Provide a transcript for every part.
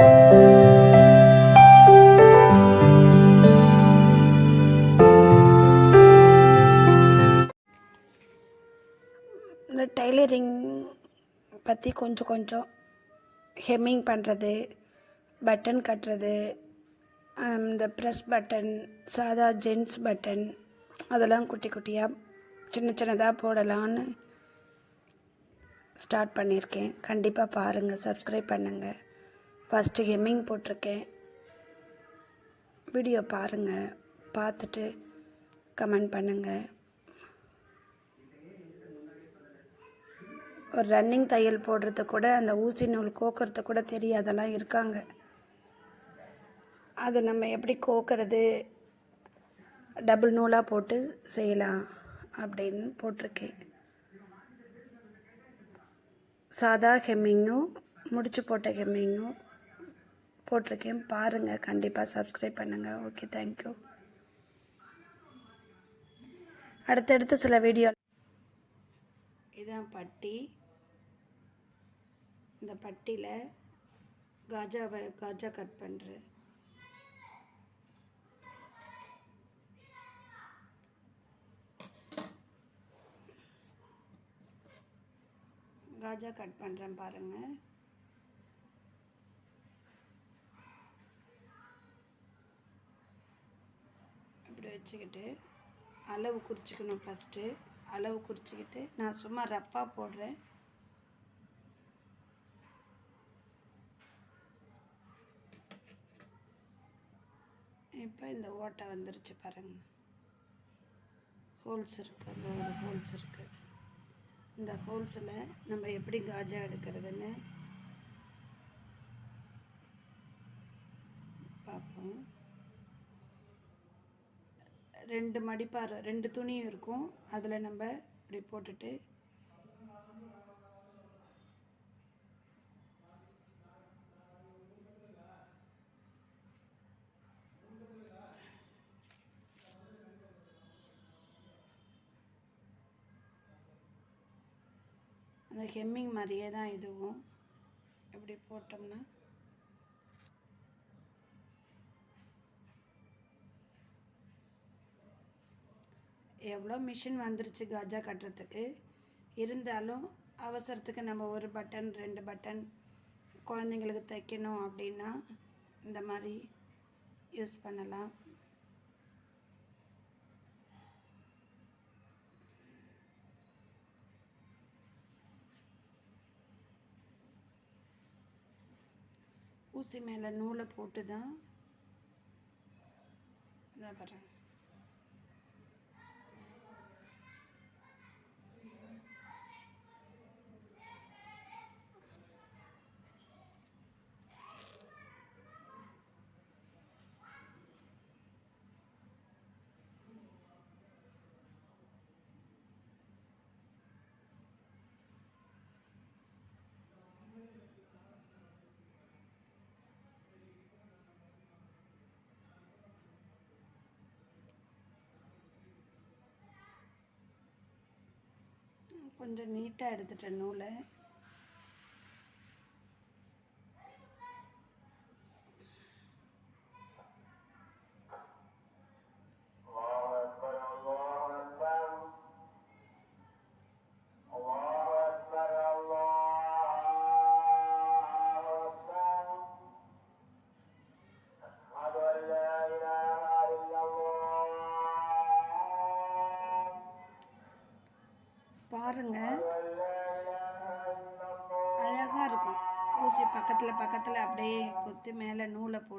இந்த டைலரிங் பற்றி கொஞ்சம் கொஞ்சம் ஹெம்மிங் பண்ணுறது பட்டன் கட்டுறது இந்த ப்ரெஸ் பட்டன் சாதா ஜென்ஸ் பட்டன் அதெல்லாம் குட்டி குட்டியாக சின்ன சின்னதாக போடலான்னு ஸ்டார்ட் பண்ணியிருக்கேன். கண்டிப்பாக பாருங்கள் சப்ஸ்கிரைப் பண்ணுங்கள் ஃபஸ்ட்டு ஹெம்மிங் போட்டிருக்கேன். வீடியோ பாருங்கள் பார்த்துட்டு கமெண்ட் பண்ணுங்கள் ஒரு ரன்னிங் தையல் போடுறது கூட அந்த ஊசி நூல் கோக்கிறது கூட தெரியாதெல்லாம் இருக்காங்க. அது நம்ம எப்படி கோக்கிறது? டபுள் நூலாக போட்டு செய்யலாம் அப்படின்னு போட்டிருக்கேன். சாதா ஹெம்மிங்கும் முடிச்சு போட்ட ஹெம்மிங்கும் போட்டிருக்கேன். பாருங்கள் கண்டிப்பாக சப்ஸ்கிரைப் பண்ணுங்கள் ஓகே தேங்க்யூ அடுத்தடுத்து சில வீடியோ இதான் பட்டி. இந்த பட்டியில் காஜாவை காஜா கட் பண்ணுறேன் காஜா கட் பண்ணுறேன் பாருங்கள் இப்படி வச்சுக்கிட்டு அளவு குறிச்சிக்கணும் ஃபஸ்ட்டு அளவு குறிச்சிக்கிட்டு நான் சும்மா ரப்பாக போடுறேன். இப்போ இந்த ஓட்டை வந்துருச்சு பாருங்க. ஹோல்ஸ் இருக்குது அந்த ஒரு ஹோல்ஸ் இருக்குது இந்த ஹோல்ஸில் நம்ம எப்படி காஜா எடுக்கிறதுன்னு பார்ப்போம். ரெண்டு மடிப்பார் ரெண்டு துணியும் இருக்கும். அதில் நம்ம இப்படி போட்டுட்டு அந்த ஹெம்மிங் மாதிரியே தான் இதுவும். இப்படி போட்டோம்னா எவ்வளோ மிஷின் வந்துருச்சு காஜா கட்டுறதுக்கு? இருந்தாலும் அவசரத்துக்கு நம்ம ஒரு பட்டன் ரெண்டு பட்டன் குழந்தைங்களுக்கு தைக்கணும் அப்படின்னா இந்த மாதிரி யூஸ் பண்ணலாம். ஊசி மேலே நூலை போட்டு தான் இதாக பாருங்க. கொஞ்சம் நீட்டாக எடுத்துட்டேன் நூலை.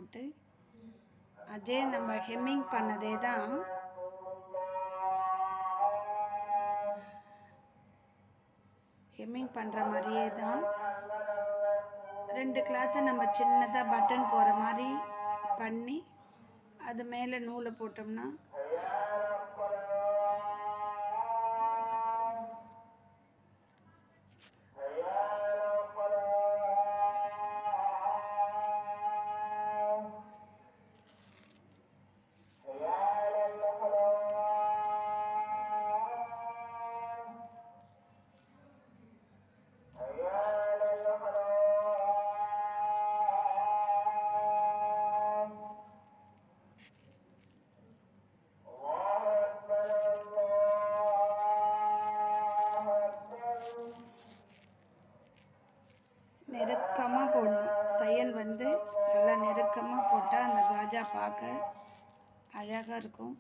போட்டு அதே நம்ம ஹெம்மிங் பண்ணதே தான். ஹெம்மிங் பண்ணுற மாதிரியே தான். ரெண்டு கிளாத்தை நம்ம சின்னதாக பட்டன் போகிற மாதிரி பண்ணி அது மேலே நூலை போட்டோம்னா அந்த பார்க்க. அழகாக இருக்கும்.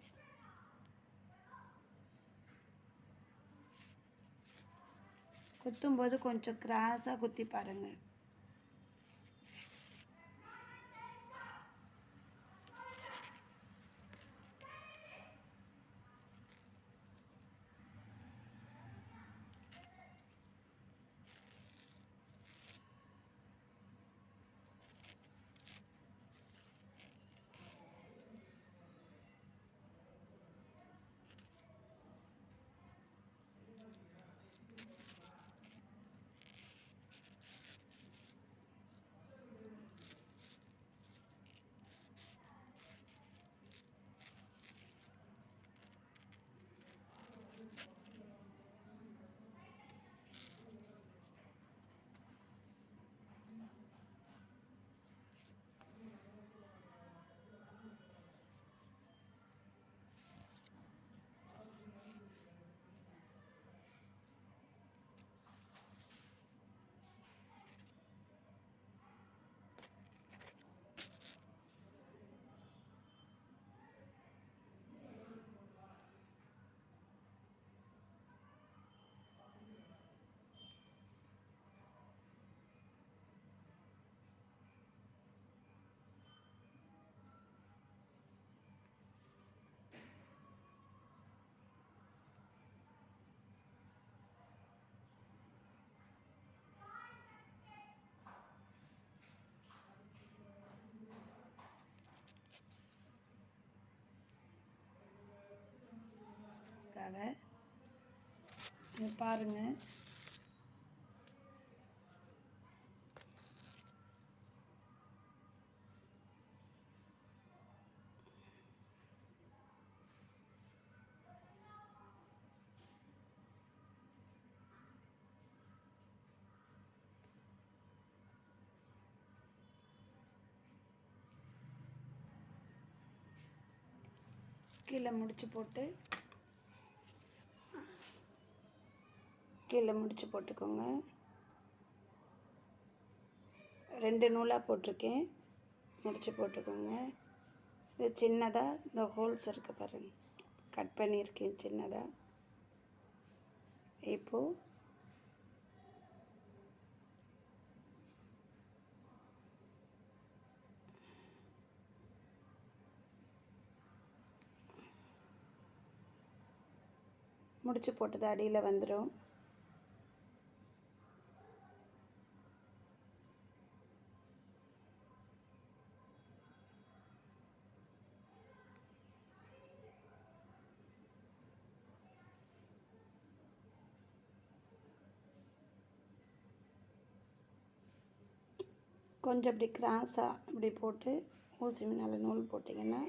குத்தும்போது கொஞ்சம் கிராஸாக குத்தி பாருங்கள் அதுக்காக இது பாருங்கள் கீழே முடிச்சு போட்டு கீழே முடிச்சு போட்டுக்கோங்க. ரெண்டு நூலாக போட்டிருக்கேன். முடிச்சு போட்டுக்கோங்க. இது சின்னதாக இந்த ஹோல்ஸ் இருக்குது பாருங்கள் கட் பண்ணியிருக்கேன் சின்னதாக இப்போது முடிச்சு போட்டது அடியில் வந்துடும் கொஞ்சம் இப்படி கிராஸாக இப்படி போட்டு ஊசி மேலே நூல் போட்டிங்கன்னா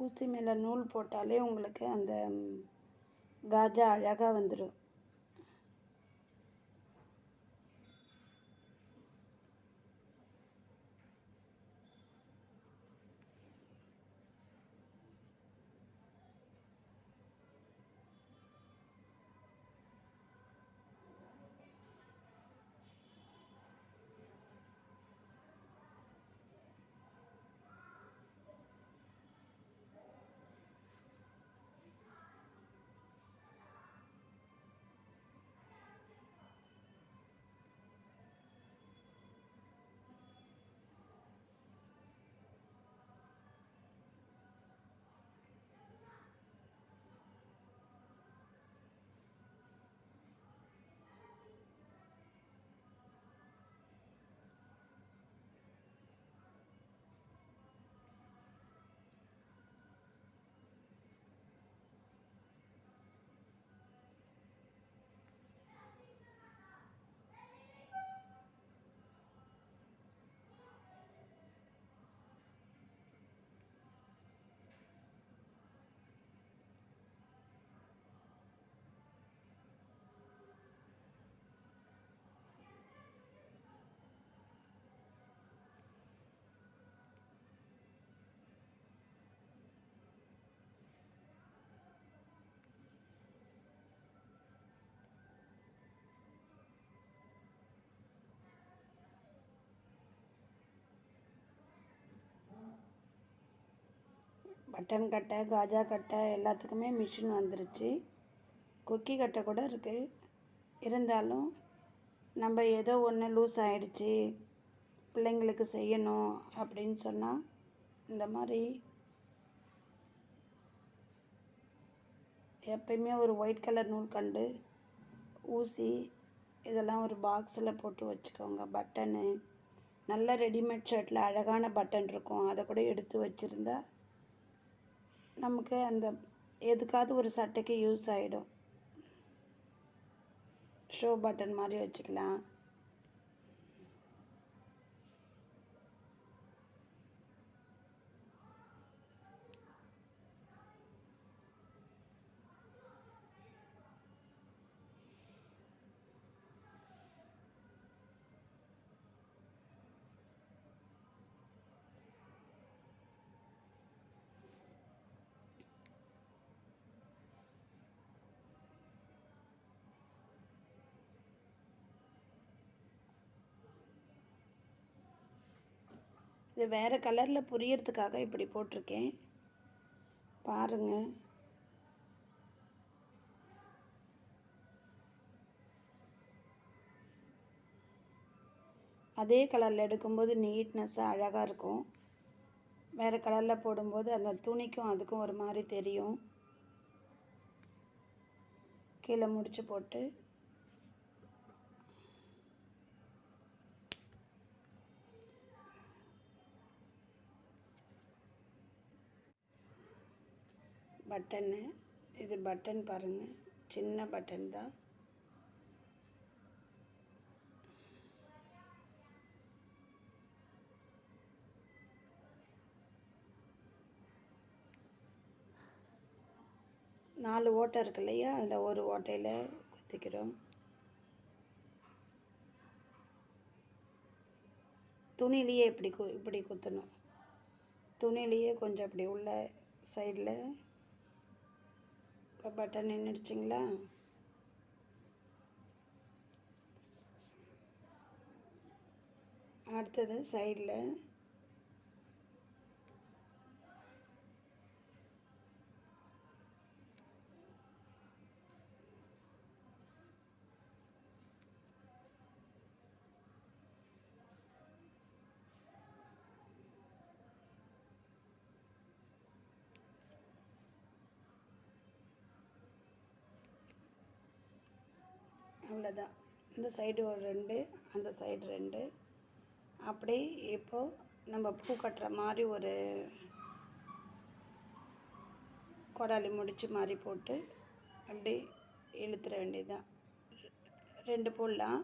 ஊசி மேலே நூல் போட்டாலே உங்களுக்கு அந்த காஜா அழகாக வந்துடும் பட்டன் கட்டை காஜா கட்டை எல்லாத்துக்குமே மிஷின் வந்துருச்சு. கொக்கி கட்டை கூட இருக்குது இருந்தாலும் நம்ம ஏதோ ஒன்று லூஸ் ஆகிடுச்சி பிள்ளைங்களுக்கு செய்யணும் அப்படின்னு சொன்னால் இந்த மாதிரி எப்பயுமே ஒரு ஒயிட் கலர் நூல் கண்டு ஊசி இதெல்லாம் ஒரு பாக்ஸில் போட்டு வச்சுக்கோங்க. பட்டனு நல்ல ரெடிமேட் ஷர்ட்டில் அழகான பட்டன் இருக்கும். அதை கூட எடுத்து வச்சுருந்தா நமக்கு அந்த எதுக்காவது ஒரு சட்டைக்கு யூஸ் ஆகிடும் ஷோ பட்டன் மாதிரி வச்சுக்கலாம். இது வேறு கலரில் புரியறதுக்காக இப்படி போட்டிருக்கேன். பாருங்கள் அதே கலரில் எடுக்கும்போது நீட்னஸ்ஸாக அழகாக இருக்கும். வேறு கலரில் போடும்போது அந்த துணிக்கும் அதுக்கும் ஒரு மாதிரி தெரியும். கீழே முடிச்சு போட்டு. பட்டனு. இது பட்டன் பாருங்கள் சின்ன பட்டன் தான் நாலு ஓட்டை இருக்கு இல்லையா? அதில் ஒரு ஓட்டையில் குத்திக்கிறோம். துணிலேயே இப்படி கு இப்படி குத்தணும். துணிலேயே கொஞ்சம் இப்படி உள்ள சைடில் இப்போ பட்டன் நின்றுடுச்சிங்களா அடுத்தது சைடில் அவ்வளோதான். இந்த சைடு ஒரு ரெண்டு அந்த சைடு ரெண்டு. அப்படி இப்போது நம்ம பூ கட்டுற மாதிரி ஒரு கொடாலி முடிச்சு மாதிரி போட்டு அப்படி இழுத்துற வேண்டியதுதான். ரெண்டு போடலாம்.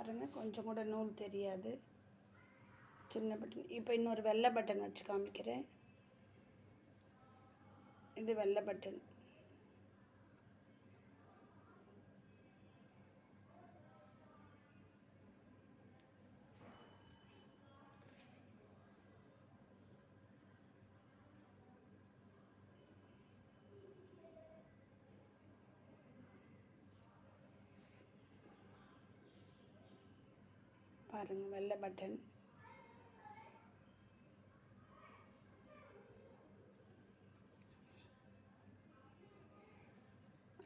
பாருங்கள் கொஞ்சம் கூட நூல் தெரியாது. சின்ன பட்டன் இப்போ இன்னொரு வெள்ளை பட்டன் வச்சு காமிக்கிறேன். இது வெள்ளை பட்டன் பாருங்கள் வெள்ளை பட்டன்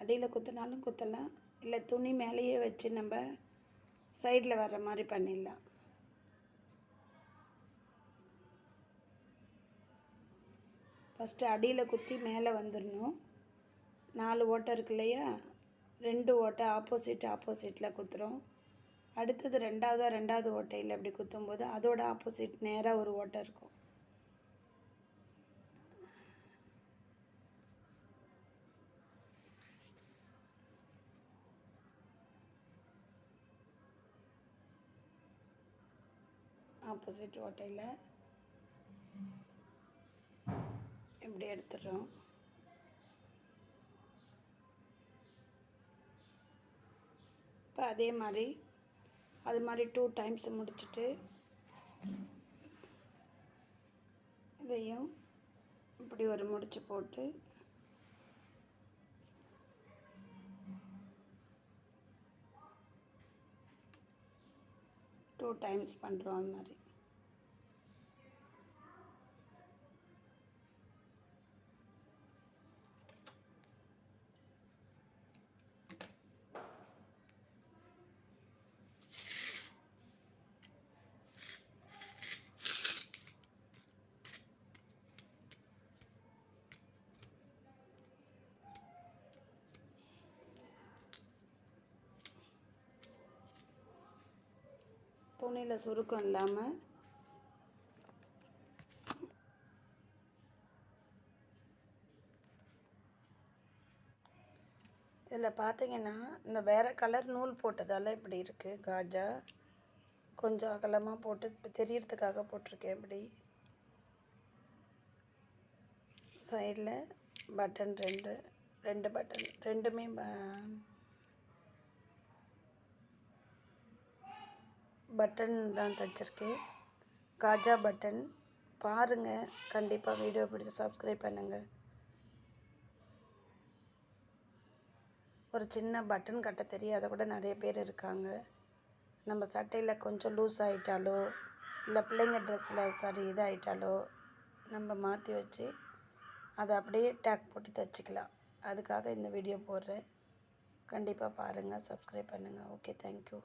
அடியில் குத்தினாலும் குத்தலாம். இல்லை துணி மேலேயே வச்சு நம்ம சைடில் வர்ற மாதிரி பண்ணிடலாம். ஃபஸ்ட்டு அடியில் குத்தி மேலே வந்துடணும் நாலு ஓட்டை இருக்கு இல்லையா? ரெண்டு ஓட்டை ஆப்போசிட் ஆப்போசிட்டில் குத்துறோம். அடுத்தது ரெண்டாவதாக ரெண்டாவது ஓட்டையில் அப்படி குத்தும்போது அதோட ஆப்போசிட் நேராக ஒரு ஓட்டை இருக்கும். ஆப்போசிட் ஓட்டையில் இப்படி எடுத்துடுறோம். இப்போ இப்போ அதே மாதிரி அது மாதிரி டூ டைம்ஸ் முடிச்சுட்டு இதையும் இப்படி ஒரு முடிச்சு போட்டு டூ டைம்ஸ் பண்ணுறோம் அது மாதிரி. துணியில் சுருக்கம் இல்லாமல் இதில் பார்த்தீங்கன்னா இந்த வேறு கலர் நூல் போட்டதால் இப்படி இருக்குது காஜா. கொஞ்சம் அகலமாக போட்டு இப்போ தெரியறதுக்காக போட்டிருக்கேன் இப்படி. சைடில் பட்டன் ரெண்டு ரெண்டு பட்டன் ரெண்டுமே பட்டன் தான் தைச்சிருக்கேன். காஜா பட்டன். பாருங்கள் கண்டிப்பாக வீடியோ பிடிச்சி சப்ஸ்கிரைப் பண்ணுங்கள் ஒரு சின்ன பட்டன் கட்ட தெரியாத கூட நிறைய பேர் இருக்காங்க. நம்ம சட்டையில் கொஞ்சம் லூஸ் ஆகிட்டாலோ இல்லை பிள்ளைங்க ட்ரெஸ்ஸில் சரி இதாகிட்டாலோ நம்ம மாற்றி வச்சு அதை அப்படியே டேக் போட்டு தைச்சிக்கலாம். அதுக்காக இந்த வீடியோ போடுறேன். கண்டிப்பாக பாருங்கள் சப்ஸ்கிரைப் பண்ணுங்கள் ஓகே தேங்க்யூ